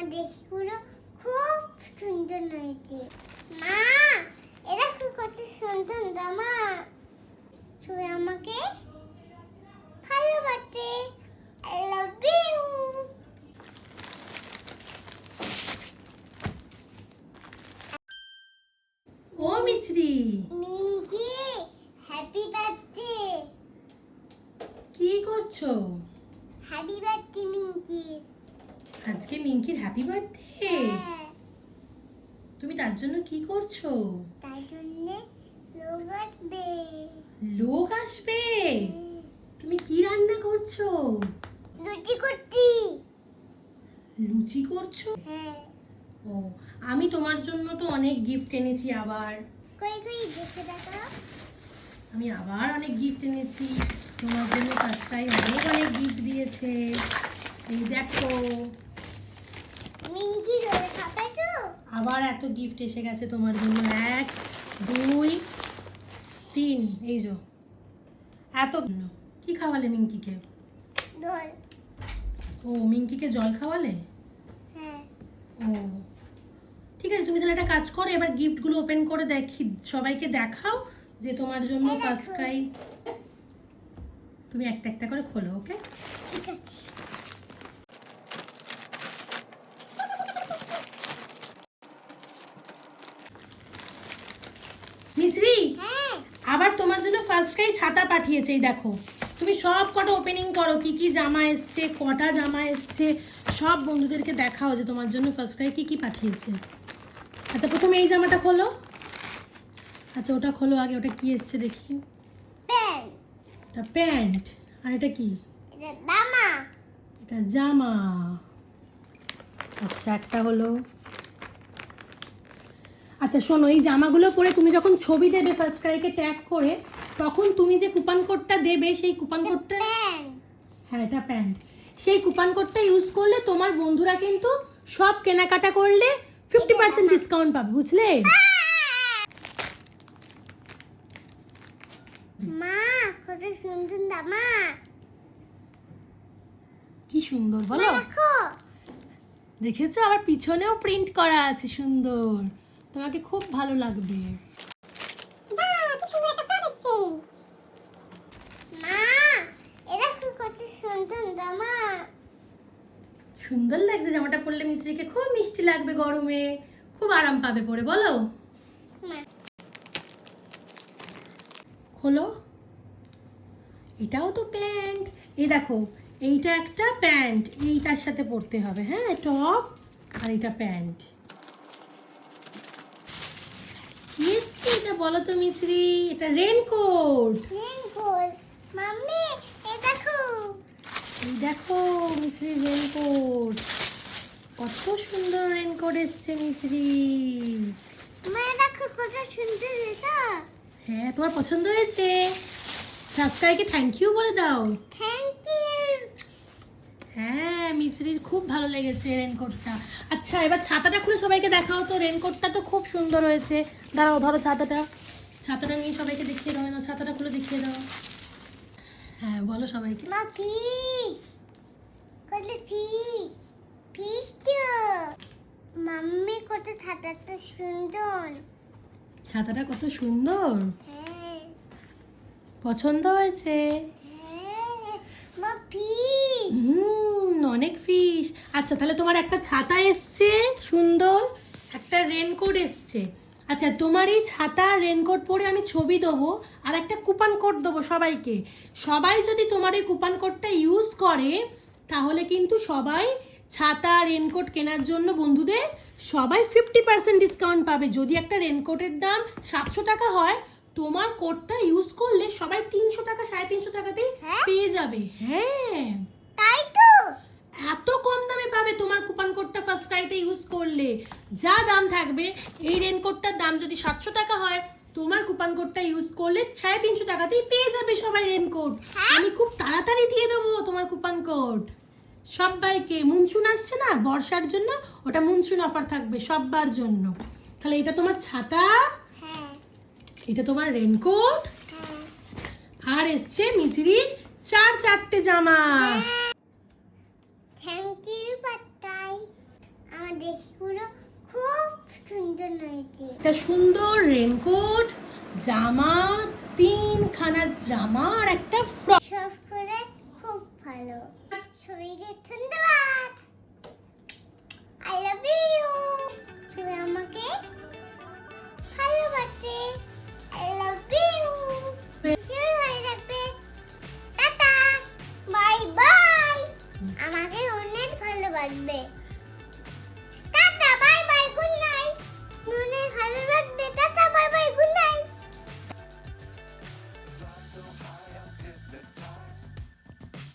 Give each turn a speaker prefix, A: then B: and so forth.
A: আমার ড্রেসগুলো খুব সুন্দর হয়েছে। মা এরা খুব কত সুন্দর জামা আমাকে ভালোবাসে। আই লাভ ইউ
B: ও মিছরি।
A: হ্যাপি বার্থডে
B: কি করছ?
A: হ্যাপি বার্থডে
B: আজকে মিঙ্কির হ্যাপি বার্থডে
A: হ্যাঁ।
B: তুমি তার জন্য কি করছ?
A: তাই জন্যে লোক আসবে।
B: লোক আসবে? তুমি কি রান্না করছ?
A: লুচি করছি।
B: লুচি করছ?
A: হ্যাঁ।
B: ও আমি তোমার জন্য তো অনেক গিফট এনেছি আবার।
A: কই কই দেখে দেখো।
B: আমি আবার অনেক গিফট এনেছি। তোমার জন্য কাজটাই অনেক অনেক গিফট দিয়েছে। এই দেখো
A: মিঙ্কি ধরে খাবে তো
B: আবার এত গিফট এসে গেছে তোমার জন্য। এক দুই তিন। এই যো। এত কি খাওয়ালে মিঙ্কিকে? ও মিঙ্কিকে জল খাওয়ালে?
A: হ্যাঁ।
B: ও। ঠিক আছে তুমি তাহলে একটা কাজ করো এবার গিফটগুলো ওপেন করে দেখি সবাইকে দেখাও যে তোমার জন্য
A: এই
B: তুমি একটা একটা করে খোলো ওকে
A: ঠিক আছে। হ্যাঁ
B: আবার তোমার জন্য ফার্স্ট ক্রাই ছাতা পাঠিয়েছে এই দেখো। তুমি সব কটা ওপেনিং করো কি কি জামা এসছে কটা জামা এসছে সব বন্ধুদেরকে দেখাও যে তোমার জন্য ফার্স্ট ক্রাই কি কি পাঠিয়েছে। আচ্ছা প্রথমে এই জামাটা খোলো। আচ্ছা ওটা খোলো আগে ওটা কি এসছে দেখি। এটা প্যান্ট আর এটা কি?
A: এটা দামা
B: এটা জামা। আচ্ছা একটা হলো আচ্ছা শোনো এই জামাগুলো পরে তুমি যখন ছবি দেবে ফার্স্ট ক্রাইকে ট্যাগ করে তখন তুমি যে কুপন কোডটা দেবে সেই কুপন কোডটা হ্যাঁ এটা প্যান্ট সেই কুপন কোডটা ইউজ করলে তোমার বন্ধুরা কিন্তু সব কেনাকাটা করলে ফিফটি পার্সেন্ট ডিসকাউন্ট পাবে বুঝলে?
A: মা কত সুন্দর দামা
B: কি সুন্দর বলো।
A: দেখো।
B: দেখেছ? আবার পিছনেও প্রিন্ট করা আছে সুন্দর। তোমাকে খুব ভালো লাগবে।
A: সুন্দর
B: লাগছে জামাটা পরলে মিস্ত্রিকে খুব মিষ্টি লাগবে গরমে। খুব আরাম পাবে পরে বলো। হলো এটাও তো প্যান্ট। এই দেখো এইটা একটা প্যান্ট। এইটার সাথে পরতে হবে হ্যাঁ টপ আর এটা প্যান্ট। কি এসছে এটা বলো তো এটা রেনকোট
A: রেনকোট মাম্মি এই দেখো।
B: এই দেখো রেনকোট কত সুন্দর রেনকোট এসছে মিশ্রি
A: মা দেখো কত সুন্দর এটা।
B: হ্যাঁ তোমার পছন্দ হয়েছে? সাবস্ক্রাইবকে থ্যাংক ইউ বলে দাও।
A: থ্যাংক ইউ
B: হ্যাঁ মিশ্রির খুব ভালো লেগেছে রেনকোটটা আচ্ছা এবার ছাতাটা খুলে সবাইকে দেখাও তো রেনকোটটা তো খুব সুন্দর হয়েছে। দাঁড়াও ধরো ছাতাটা। ছাতাটা নিয়ে সবাইকে দেখিয়ে দাও না ছাতাটা খুলে দেখিয়ে দাও। হ্যাঁ বলো সবাইকে।
A: মা ফিশ কত ফিশ ফিশ তো মাম্মি কত ছাতাটা সুন্দর।
B: ছাতাটা কত সুন্দর।
A: হ্যাঁ।
B: পছন্দ হয়েছে
A: হ্যাঁ মা ফিশ
B: হুম অনেক ফিস আচ্ছা তাহলে তোমার একটা ছাতা এসছে সুন্দর। একটা রেনকোট এসছে। আচ্ছা তোমার এই ছাতা রেনকোট পরে আমি ছবি দেবো আর একটা কুপন কোড দেবো সবাইকে। সবাই যদি তোমার এই কুপন কোডটা ইউজ করে তাহলে কিন্তু সবাই ছাতা রেনকোট কেনার জন্য বন্ধুদের সবাই ফিফটি পার্সেন্ট ডিসকাউন্ট পাবে। যদি একটা রেনকোটের দাম সাতশো টাকা হয় তোমার কোডটা ইউজ করলে সবাই তিনশো টাকা সাড়ে তিনশো টাকাতেই
A: হ্যাঁ?
B: পেয়ে যাবে। হ্যাঁ
A: তাই তো
B: এত কম দামে পাবে তোমার কুপন কোডটা ফার্স্ট ক্রাইতে ইউজ করলে যা দাম থাকবে এই রেনকোটটার দাম যদি সাতশো টাকা হয় তোমার কুপন কোডটা ইউজ করলে সাড়ে তিনশো টাকাতেই পেয়ে যাবে সবাই রেনকোট
A: হ্যাঁ?
B: আমি খুব তাড়াতাড়ি দিয়ে দেবো তোমার কুপন কোড সবাইকে মনসুন আসছে না? বর্ষার জন্য? ওটা মনসুন অফার থাকবে সবার জন্য। তাহলে এটা তোমার ছাতা?
A: হ্যাঁ।
B: এটা তোমার রেনকোট
A: হ্যাঁ।
B: আর এসছে মিচড়ির চার চারটে জামা।
A: থ্যাংক ইউ ড্রেসগুলো খুব সুন্দর
B: একটা সুন্দর রেনকোট জামা তিনখানা জামা আর একটা ফ্রক
A: সব করে খুব ভালো। সবাইকে ধন্যবাদ। আই লাভ ইউ আমাকে ভালোবাসে। I love you bye bye. আমাকে অনেক ভালোবাসবে।